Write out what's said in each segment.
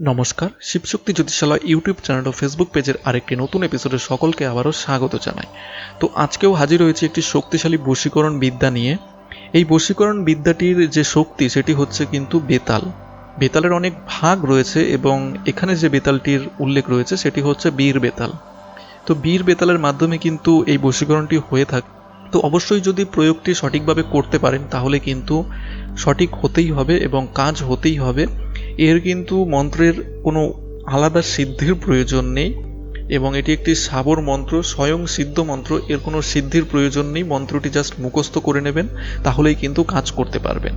নমস্কার, Shivshakti Jyotishalay YouTube channel ও Facebook পেজের আরেকটি নতুন এপিসোডে সকলকে আবারও স্বাগত জানাই। তো আজকেও হাজির হয়েছে একটি শক্তিশালী বশীকরণ বিদ্যা নিয়ে। এই বশীকরণ বিদ্যাটির যে শক্তি, সেটি হচ্ছে কিন্তু বেতাল। বেতালের অনেক ভাগ রয়েছে এবং এখানে যে বেতালটির উল্লেখ রয়েছে, সেটি হচ্ছে বীর বেতাল। তো বীর বেতালের মাধ্যমে কিন্তু এই বশীকরণটি হয়ে থাকে তো অবশ্যই যদি প্রয়োগটি সঠিকভাবে করতে পারেন, তাহলে কিন্তু সঠিক হতেই হবে এবং কাজ হতেই হবে। এর কিন্তু মন্ত্রের কোনো আলাদা সিদ্ধির প্রয়োজন নেই, এবং এটি একটি সাবর মন্ত্র, স্বয়ং সিদ্ধ মন্ত্র, এর কোনো সিদ্ধির প্রয়োজন নেই। মন্ত্রটি জাস্ট মুখস্থ করে নেবেন, তাহলেই কিন্তু কাজ করতে পারবেন।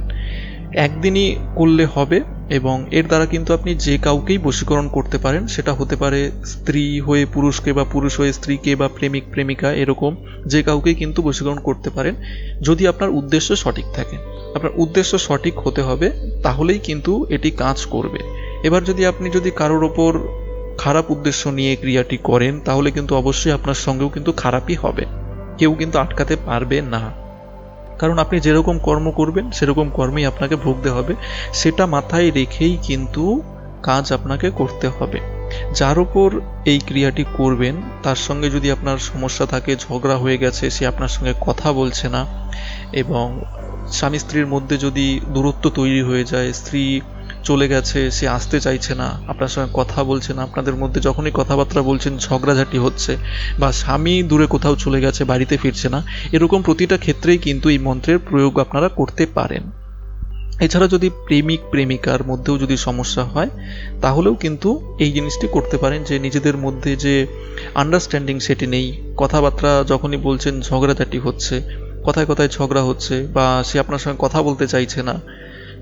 একদিনই করলে হবে এবং এর দ্বারা কিন্তু আপনি যে কাউকেই বশীকরণ করতে পারেন, সেটা হতে পারে স্ত্রী হয়ে পুরুষকে বা পুরুষ হয়ে স্ত্রীকে বা প্রেমিক, প্রেমিকা এরকম যে কাউকেই কিন্তু বশীকরণ করতে পারেন। যদি আপনার উদ্দেশ্য সঠিক থাকে, আপনার উদ্দেশ্য সঠিক হতে হবে, তাহলেই কিন্তু এটি কাজ করবে। এবার যদি আপনি যদি কারোর ওপর খারাপ উদ্দেশ্য নিয়ে ক্রিয়াটি করেন, তাহলে কিন্তু অবশ্যই আপনার সঙ্গেও কিন্তু খারাপই হবে। কেউ কিন্তু আটকাতে পারবে না। কারণ আপনি যেরকম কর্ম করবেন, সেরকম কর্মই আপনাকে ভুগতে হবে। সেটা মাথায় রেখেই কিন্তু কাজ আপনাকে করতে হবে। যার উপর এই ক্রিয়াটি করবেন, তার সঙ্গে যদি আপনার সমস্যা থাকে, ঝগড়া হয়ে গেছে, সে আপনার সঙ্গে কথা বলছে না, এবং স্বামী স্ত্রীর মধ্যে যদি দূরত্ব তৈরি হয়ে যায়, স্ত্রী চলে গেছে, সে আসতে চাইছে না, আপনার সঙ্গে কথা বলছে না, আপনাদের মধ্যে যখনই কথাবার্তা বলছেন, ঝগড়াঝাটি হচ্ছে, বা স্বামী দূরে কোথাও চলে গেছে, বাড়িতে ফিরছে না, এরকম প্রতিটা ক্ষেত্রেই কিন্তু এই মন্ত্রের প্রয়োগ আপনারা করতে পারেন। এছাড়া যদি প্রেমিক, প্রেমিকার মধ্যেও যদি সমস্যা হয়, তাহলেও কিন্তু এই জিনিসটি করতে পারেন যে নিজেদের মধ্যে যে আন্ডারস্ট্যান্ডিং সেটি নেই, কথাবার্তা যখনই বলছেন, ঝগড়াঝাটি হচ্ছে, কথায় কথায় ঝগড়া হচ্ছে, বা সে আপনার সঙ্গে কথা বলতে চাইছে না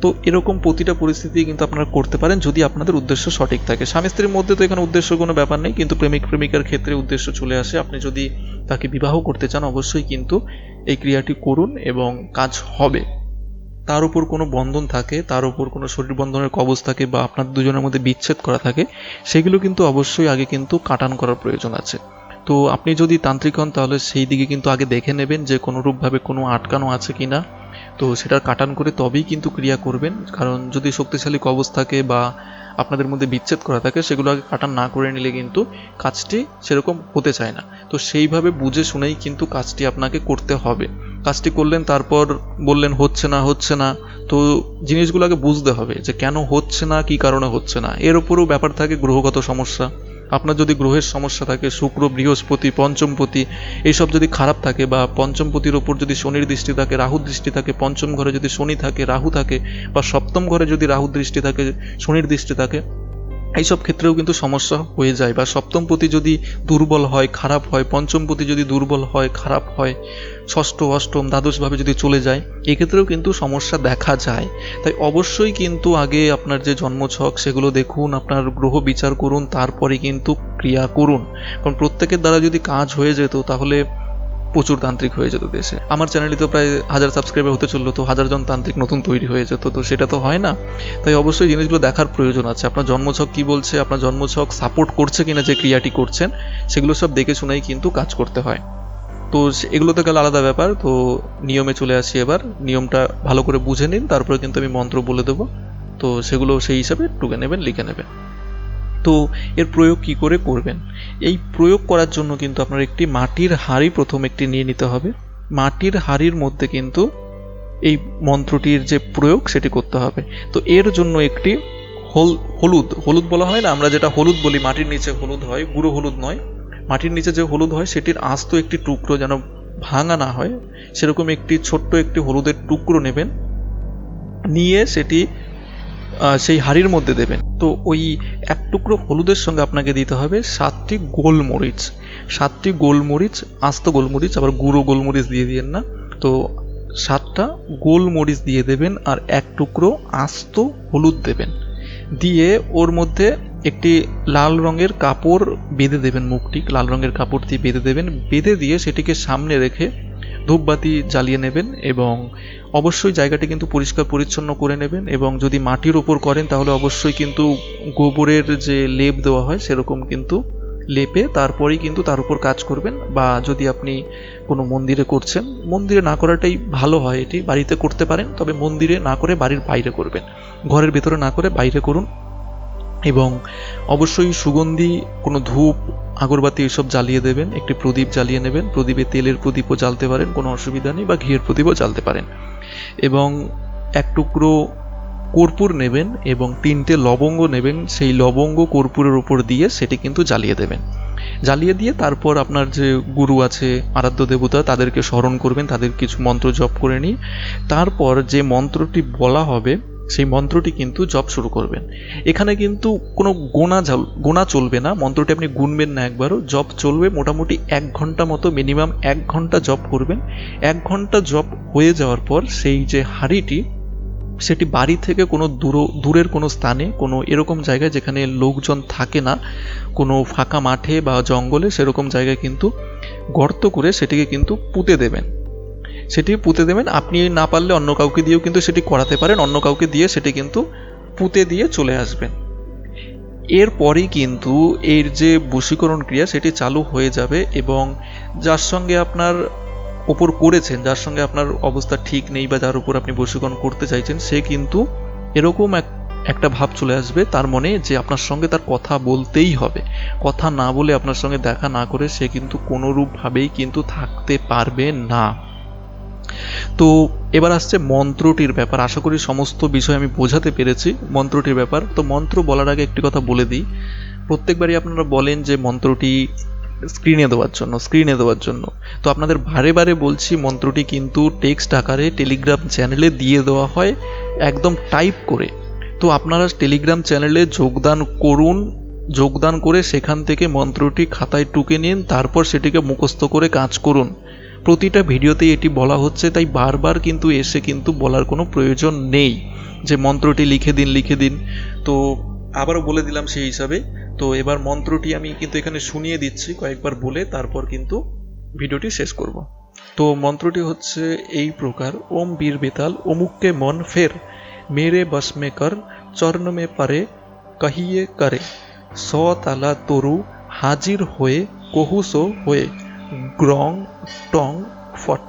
তো এরকম প্রতিটা পরিস্থিতি কিন্তু আপনারা করতে পারেন যদি আপনাদের উদ্দেশ্য সঠিক থাকে। স্বামী স্ত্রীর মধ্যে তো এখানে উদ্দেশ্য কোনো ব্যাপার নেই, কিন্তু প্রেমিক, প্রেমিকার ক্ষেত্রে উদ্দেশ্য চলে আসে। আপনি যদি তাকে বিবাহ করতে চান, অবশ্যই কিন্তু এই ক্রিয়াটি করুন এবং কাজ হবে। তার উপর কোনো বন্ধন থাকে, তার উপর কোনো শরীর বন্ধনের কবজ থাকে বা আপনার দুজনের মধ্যে বিচ্ছেদ করা থাকে, সেগুলো কিন্তু অবশ্যই আগে কিন্তু কাটান করার প্রয়োজন আছে। তো আপনি যদি তান্ত্রিক হন, তাহলে সেই দিকে কিন্তু আগে দেখে নেবেন যে কোনোরূপভাবে কোনো আটকানো আছে কি না তো সেটা কাটান করে তবেই কিন্তু ক্রিয়া করবেন। কারণ যদি শক্তিশালী কবজ থাকে বা আপনাদের মধ্যে বিচ্ছেদ করা থাকে, সেগুলো আগে কাটান না করে নিলে কিন্তু কাজটি সেরকম হতে চায় না। তো সেইভাবে বুঝে শুনেই কিন্তু কাজটি আপনাকে করতে হবে। কাজটি করলেন, তারপর বললেন, হচ্ছে না হচ্ছে না। তো জিনিসগুলো আগে বুঝতে হবে যে কেন হচ্ছে না, কি কারণে হচ্ছে না। এর উপরও ব্যাপার থাকে, গ্রহগত সমস্যা। আপনার যদি গ্রহের সমস্যা থাকে, শুক্র, বৃহস্পতি, পঞ্চমপতি, এইসব যদি খারাপ থাকে বা পঞ্চমপতির ওপর যদি শনির দৃষ্টি থাকে রাহুর দৃষ্টি থাকে, পঞ্চম ঘরে যদি শনি থাকে, রাহু থাকে বা সপ্তম ঘরে যদি রাহুর দৃষ্টি থাকে, শনির দৃষ্টি থাকে এইসব ক্ষেত্রেও কিন্তু সমস্যা হয়ে যায়। বা সপ্তমপতি যদি দুর্বল হয়, খারাপ হয় পঞ্চমপতি যদি দুর্বল হয়, খারাপ হয়, ষষ্ঠ, অষ্টম, দ্বাদশভাবে যদি চলে যায়, এক্ষেত্রেও কিন্তু সমস্যা দেখা যায়। তাই অবশ্যই কিন্তু আগে আপনার যে জন্মছক, সেগুলো দেখুন, আপনার গ্রহ বিচার করুন, তারপরে কিন্তু ক্রিয়া করুন। কারণ প্রত্যেকের দ্বারা যদি কাজ হয়ে যেত, তাহলে প্রচুর তান্ত্রিক হয়ে যেত দেশে। আমার চ্যানেলে তো প্রায় হাজার সাবস্ক্রাইবার হতে চলল, তো হাজারজন তান্ত্রিক নতুন তৈরি হয়ে যেত, তো সেটা তো হয় না। তাই অবশ্যই জিনিসগুলো দেখার প্রয়োজন আছে। আপনার জন্মছক কি বলছে, আপনার জন্মছক সাপোর্ট করছে কিনা যে ক্রিয়াটি করছেন, সেগুলো সব দেখে শুনেই কিন্তু কাজ করতে হয়। তো এগুলো তো গেল আলাদা ব্যাপার, তো নিয়মে চলে আসি এবার। নিয়মটা ভালো করে বুঝে নিন, তারপরে কিন্তু আমি মন্ত্র বলে দেবো। তো সেগুলো সেই হিসাবে টুকে নেবেন, লিখে নেবেন। তো এর প্রয়োগ কি করে করবেন? এই প্রয়োগ করার জন্য কিন্তু আপনার একটি মাটির হাঁড়ি প্রথম একটি নিয়ে নিতে হবে। মাটির হাঁড়ির মধ্যে কিন্তু এই মন্ত্রটির যে প্রয়োগ সেটি করতে হবে। তো এর জন্য একটি হল, হলুদ হলুদ বলা হয় না? আমরা যেটা হলুদ বলি, মাটির নিচে হলুদ হয়, গুঁড়ো হলুদ নয়। মাটির নিচে যে হলুদ হয়, সেটির আস্ত একটি টুকরো যেন ভাঙা না হয়, সেরকম একটি ছোট্ট একটি হলুদের টুকরো নেবেন। নিয়ে সেটি সেই হাড়ির মধ্যে দেবেন। তো ওই এক টুকরো হলুদের সঙ্গে আপনাকে দিতে হবে সাতটি গোলমরিচ। সাতটি গোলমরিচ, আস্ত গোলমরিচ, আবার গুঁড়ো গোলমরিচ দিয়ে দিয়েন না। তো সাতটা গোলমরিচ দিয়ে দেবেন আর এক টুকরো আস্ত হলুদ দেবেন। দিয়ে ওর মধ্যে একটি লাল রঙের কাপড় বেঁধে দেবেন মুখটি। লাল রঙের কাপড় দিয়ে বেঁধে দেবেন। বেঁধে দিয়ে সেটিকে সামনে রেখে ধূপবাতি জ্বালিয়ে নেবেন এবং অবশ্যই জায়গাটি কিন্তু পরিষ্কার পরিচ্ছন্ন করে নেবেন এবং যদি মাটির ওপর করেন তাহলে অবশ্যই কিন্তু গোবরের যে লেপ দেওয়া হয় সেরকম কিন্তু লেপে তারপরেই কিন্তু তার উপর কাজ করবেন বা যদি আপনি কোনো মন্দিরে করছেন, মন্দিরে না করাটাই ভালো হয়। এটি বাড়িতে করতে পারেন, তবে মন্দিরে না করে বাড়ির বাইরে করবেন। ঘরের ভেতরে না করে বাইরে করুন এবং অবশ্যই সুগন্ধি, কোনো ধূপ আগরবাতি এসব জ্বালিয়ে দেবেন, একটি প্রদীপ জ্বালিয়ে নেবেন, প্রদীপে তেলের প্রদীপও জ্বালতে পারেন, কোনো অসুবিধা নেই, বা ঘিয়ের প্রদীপও জ্বালতে পারেন। এবং এক টুকরো কর্পূর নেবেন এবং তিনটে লবঙ্গ নেবেন, সেই লবঙ্গ কর্পূরের উপর দিয়ে সেটি কিন্তু জ্বালিয়ে দেবেন। জ্বালিয়ে দিয়ে তারপর আপনার যে গুরু আছে, আরাধ্য দেবতা, তাদেরকে স্মরণ করবেন, তাদের কিছু মন্ত্র জপ করে নিয়ে তারপর যে মন্ত্রটি বলা হবে সেই মন্ত্রটি কিন্তু জপ শুরু করবেন। এখানে কিন্তু কোনো গোনা গোনা চলবে না। মন্ত্রটি আপনি গুনবেন না একবারও। জপ চলবে মোটামুটি এক ঘণ্টা মতো, মিনিমাম এক ঘণ্টা জপ করবেন। এক ঘণ্টা জপ হয়ে যাওয়ার পর সেই যে হাঁড়িটি, সেটি বাড়ি থেকে কোনো দূর, দূরের কোনো স্থানে, কোনো এরকম জায়গায় যেখানে লোকজন থাকে না, কোনো ফাঁকা মাঠে বা জঙ্গলে, সেরকম জায়গায় কিন্তু গর্ত করে সেটিকে কিন্তু পুঁতে দেবেন। সেটি পুঁতে দেবেন। আপনি না পারলে অন্য কাউকে দিয়েও কিন্তু সেটি করাতে পারেন। অন্য কাউকে দিয়ে সেটি কিন্তু পুঁতে দিয়ে চলে আসবেন। এরপরেই কিন্তু এর যে বশীকরণ ক্রিয়া, সেটি চালু হয়ে যাবে এবং যার সঙ্গে আপনার ওপর করেছেন, যার সঙ্গে আপনার অবস্থা ঠিক নেই বা যার উপর আপনি বশীকরণ করতে চাইছেন, সে কিন্তু এরকম এক, একটা ভাব চলে আসবে তার মনে যে আপনার সঙ্গে তার কথা বলতেই হবে। কথা না বলে আপনার সঙ্গে দেখা না করে সে কিন্তু কোনোরূপভাবেই কিন্তু থাকতে পারবে না। তো এবার আসছে মন্ত্রটির ব্যাপার। আশা করি সমস্ত বিষয় আমি বোঝাতে পেরেছি মন্ত্রটির ব্যাপার। তো মন্ত্র বলার আগে একটি কথা বলে দিই। প্রত্যেকবারই আপনারা বলেন যে মন্ত্রটি স্ক্রিনে দেওয়ার জন্য স্ক্রিনে দেওয়ার জন্য। তো আপনাদের বারে বারে বলছি, মন্ত্রটি কিন্তু টেক্সট আকারে টেলিগ্রাম চ্যানেলে দিয়ে দেওয়া হয়, একদম টাইপ করে। তো আপনারা টেলিগ্রাম চ্যানেলে যোগদান করুন, যোগদান করে সেখান থেকে মন্ত্রটি খাতায় টুকে নিন, তারপর সেটিকে মুখস্থ করে কাজ করুন। প্রতিটা ভিডিওতেই এটি বলা হচ্ছে, তাই বারবার কিন্তু এসে কিন্তু বলার কোনো প্রয়োজন নেই যে মন্ত্রটি লিখে দিন লিখে দিন। তো আবারও বলে দিলাম সেই হিসাবে। তো এবার মন্ত্রটি আমি কিন্তু এখানে শুনিয়ে দিচ্ছি, কয়েকবার বলে তারপর কিন্তু ভিডিওটি শেষ করব। তো মন্ত্রটি হচ্ছে এই প্রকার, ওম বীর বেতাল, অমুককে মন ফের, মেরে বস মে কর, চর্ণ মে পারে, কহিয়ে করে স তালা তরু, হাজির হয়ে কহুসো হয়ে। গ্রং টং ফট।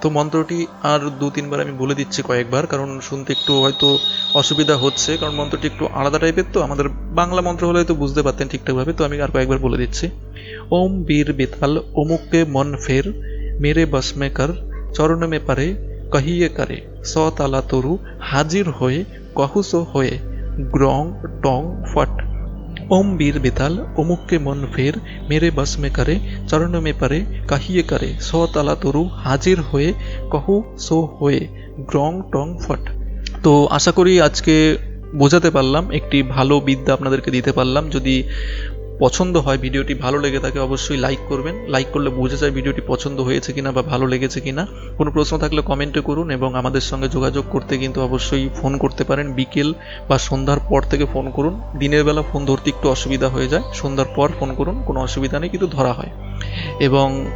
তো মন্ত্রটি আর দু তিনবার আমি বলে দিচ্ছি কয়েকবার, কারণ শুনতে একটু হয়তো অসুবিধা হচ্ছে, কারণ মন্ত্রটি একটু আলাদা টাইপের, তো আমাদের বাংলা মন্ত্র হলে হয়তো বুঝতে পারতেন ঠিকঠাকভাবে, তো আমি আর কয়েকবার বলে দিচ্ছি। ওম বীর বেতাল, অমুককে মন ফের, মেরে বস মে কর, চরণ মে পারে, কহিয়ে করে স তালা তরু, হাজির হয়ে, কহুসো হয়ে, গ্রং টং ফট। ओम वीर बिताल उमुक के मन फेर मेरे बस में करे চরণ মে পারে কাহিয়ে করে স তালা তরু হাজির হয়ে কহু সো হয়ে গ্রং টং ফট তো আশা করি আজকে বোঝাতে পারলাম একটি ভালো বিদ্যা আপনাদেরকে দিতে পারলাম যদি পছন্দ হয় ভিডিওটি ভালো লেগে থাকে অবশ্যই লাইক করবেন। লাইক করলে বোঝা যায় ভিডিওটি পছন্দ হয়েছে কিনা বা ভালো লেগেছে কিনা। কোনো প্রশ্ন থাকলে কমেন্টে করুন এবং আমাদের সঙ্গে যোগাযোগ করতে কিন্তু অবশ্যই ফোন করতে পারেন। বিকেল বা সন্ধ্যার পর থেকে ফোন করুন। দিনের বেলা ফোন ধরতে একটু অসুবিধা হয়ে যায়। সন্ধ্যার পর ফোন করুন, কোনো অসুবিধা নেই, কিন্তু ধরা হয়। এবং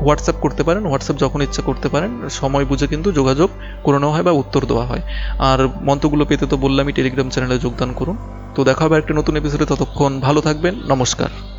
হোয়াটসঅ্যাপ করতে পারেন। হোয়াটসঅ্যাপ যখন ইচ্ছা করতে পারেন। সময় বুঝে কিন্তু যোগাযোগ করে নেওয়া হয় বা উত্তর দেওয়া হয়। আর মন্ত্রগুলো পেতে তো বললামই টেলিগ্রাম চ্যানেলে যোগদান করুন। তো দেখা হবে একটা নতুন এপিসোডে ততক্ষণ ভালো থাকবেন, নমস্কার।